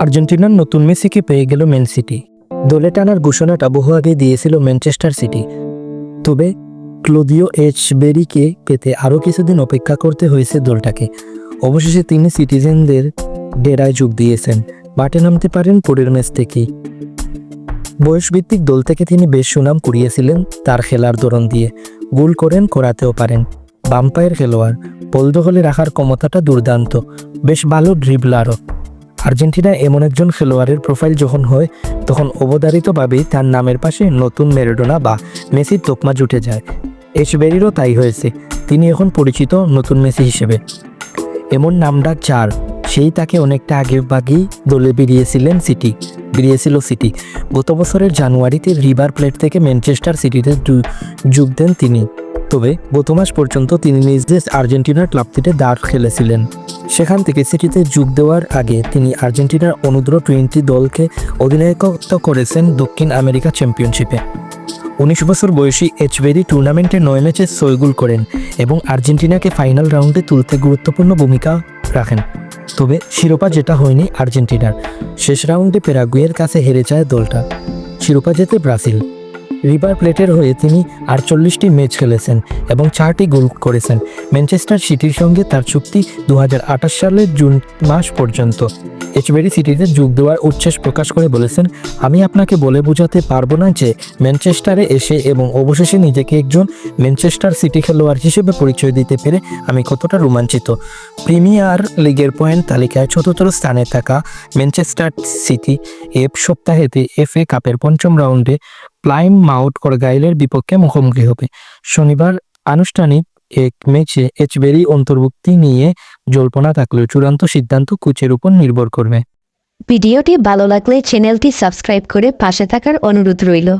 আর্জেন্টিনার নতুন মেসিকে পেয়ে গেল ম্যান সিটি। দলে টানার ঘোষণাটা বহু আগে দিয়েছিল ম্যানচেস্টার সিটি। তবে ক্লোদিও এইচ বেরিকে পেতে আরও কিছুদিন অপেক্ষা করতে হয়েছে দলটাকে। অবশেষে তিনি সিটিজেনদের ডেরায় যোগ দিয়েছেন বাটে নামতে পারেন পরের ম্যাচ থেকেই। বয়সভিত্তিক দল থেকে তিনি বেশ সুনাম কুড়িয়েছিলেন তার খেলার ধরন দিয়ে। গোল করেন, করাতেও পারেন। বাম্পায়ের খেলোয়াড়, বল দখলে রাখার ক্ষমতাটা দুর্দান্ত। বেশ ভালো ড্রিবলারও আর্জেন্টিনা এমন একজন খেলোয়াড়ের প্রোফাইল যখন হয়, তখন অবধারিতভাবেই তার নামের পাশে নতুন ম্যারাডোনা বা মেসির তোকমা জুটে যায়। এসবেরিরও তাই হয়েছে। তিনি এখন পরিচিত নতুন মেসি হিসেবে। এমন নামডাক চার সেই তাকে অনেকটা আগে বাগেই দলে বেরিয়েছিলেন সিটি, বেরিয়েছিল সিটি। গত বছরের জানুয়ারিতে রিভার প্লেট থেকে ম্যানচেস্টার সিটিতে যোগ দেন তিনি। তবে গত মাস পর্যন্ত তিনি নিজ দেশ আর্জেন্টিনার ক্লাবটিতে দাঁড় খেলেছিলেন। সেখান থেকে সিটিতে যোগ দেওয়ার আগে তিনি আর্জেন্টিনার অনুদ্র টোয়েন্টি দলকে অধিনায়কত্ব করেছেন দক্ষিণ আমেরিকা চ্যাম্পিয়নশিপে। উনিশ বছর বয়সী এচবেরি টুর্নামেন্টে নয় ম্যাচে ছয় গোল করেন এবং আর্জেন্টিনাকে ফাইনাল রাউন্ডে তুলতে গুরুত্বপূর্ণ ভূমিকা রাখেন। তবে শিরোপা যেটা হয়নি আর্জেন্টিনার। শেষ রাউন্ডে প্যারাগুয়ের কাছে হেরে যায় দলটা। শিরোপা জেতে ব্রাজিল। রিভার প্লেটের হয়ে তিনি আটচল্লিশটি ম্যাচ খেলেছেন এবং চারটি গোল করেছেন। ম্যানচেস্টার সিটির সঙ্গে তার চুক্তি দু হাজার আঠাশ সালের জুন মাস পর্যন্ত। এইচবেরি সিটিতে যোগ দেওয়ার উচ্ছ্বাস প্রকাশ করে বলেছেন, আমি আপনাকে বলে বোঝাতে পারব না যে ম্যানচেস্টারে এসে এবং অবশেষে নিজেকে একজন ম্যানচেস্টার সিটি খেলোয়াড় হিসেবে পরিচয় দিতে পেরে আমি কতটা রোমাঞ্চিত। প্রিমিয়ার লিগের পয়েন্ট তালিকায় চতুর্থ স্থানে থাকা ম্যানচেস্টার সিটি এফ সপ্তাহেতে এফ এ কাপের পঞ্চম রাউন্ডে প্লাইম মাউট করগাইলের বিপক্ষে মুখোমুখি হবে। শনিবার আনুষ্ঠানিক এক ম্যাচে এচবেরি অন্তর্ভুক্তি নিয়ে জল্পনা থাকলেও চূড়ান্ত সিদ্ধান্ত কুচের উপর নির্ভর করবে। ভিডিওটি ভালো লাগলে চ্যানেলটি সাবস্ক্রাইব করে পাশে থাকার অনুরোধ রইল।